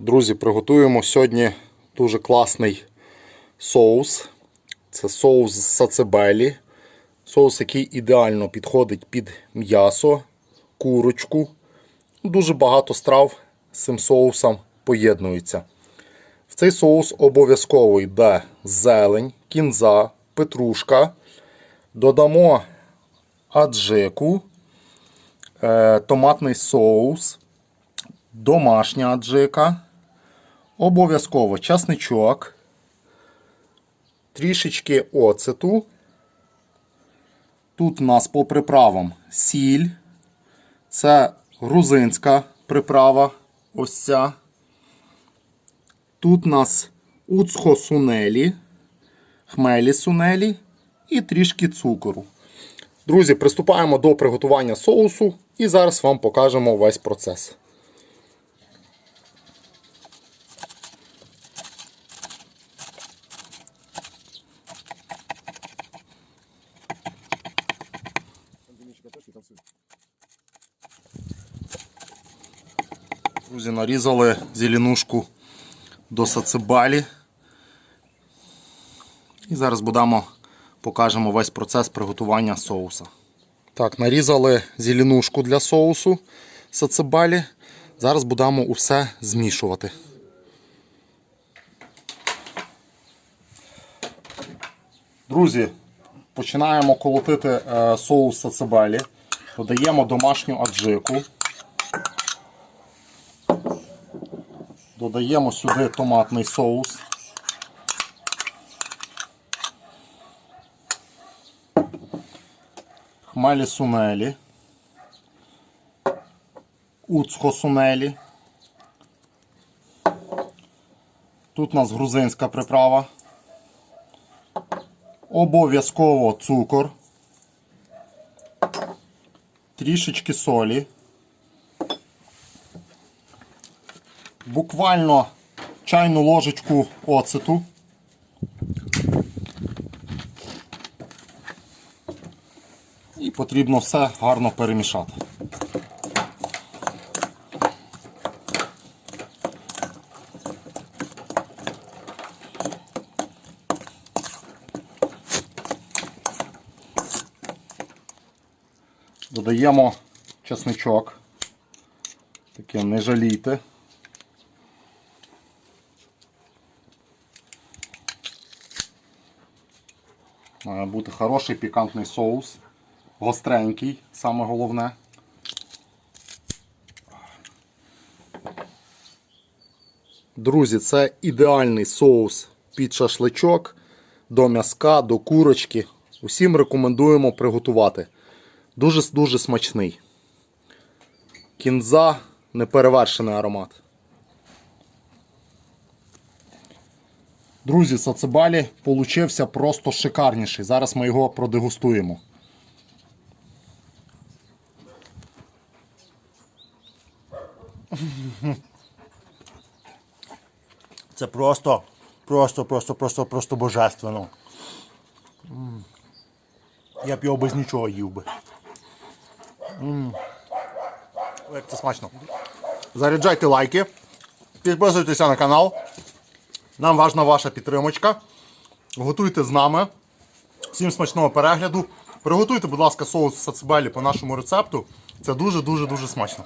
Друзі, приготуємо сьогодні дуже класний соус. Це соус з сацебелі. Соус, який ідеально підходить під м'ясо, курочку. Дуже багато страв з цим соусом поєднується. В цей соус обов'язково йде зелень, кінза, петрушка. Додамо аджику, е, томатний соус, домашня аджика, обов'язково часничок, трішечки оцету. Тут у нас по приправам сіль, це грузинська приправа. Ось ця. Тут у нас уцхо сунелі, хмелі сунелі і трішки цукору. Друзі, приступаємо до приготування соусу і зараз вам покажемо весь процес. Друзі, нарізали зеленушку до сацебалі. І зараз будемо покажемо весь процес приготування соуса. Так, нарізали зеленушку для соусу сацебалі. Зараз будемо усе змішувати. Друзі, починаємо колотити е, соус сацебалі. Додаємо домашню аджику. Додаємо сюди томатний соус. Хмелі сунелі. Уцхо сунелі. Тут у нас грузинська приправа. Обов'язково цукор. Трішечки солі. Буквально чайну ложечку оцету. І потрібно все гарно перемішати. Додаємо чесничок. Таке не жалійте. Бути хороший пікантний соус. Гостренький, саме головне. Друзі, це ідеальний соус під шашличок, до м'язка, до курочки. Усім рекомендуємо приготувати. Дуже-дуже смачний. Кінза неперевершений аромат. Друзі, сацебалі получився просто шикарніший. Зараз ми його продегустуємо. Це просто, просто, просто, просто, просто божественно. Я б його без нічого їв би. Як це смачно. Заряджайте лайки, підписуйтеся на канал. Нам важна ваша підтримочка. Готуйте з нами. Всім смачного перегляду. Приготуйте, будь ласка, соус сацебелі по нашому рецепту. Це дуже-дуже дуже смачно.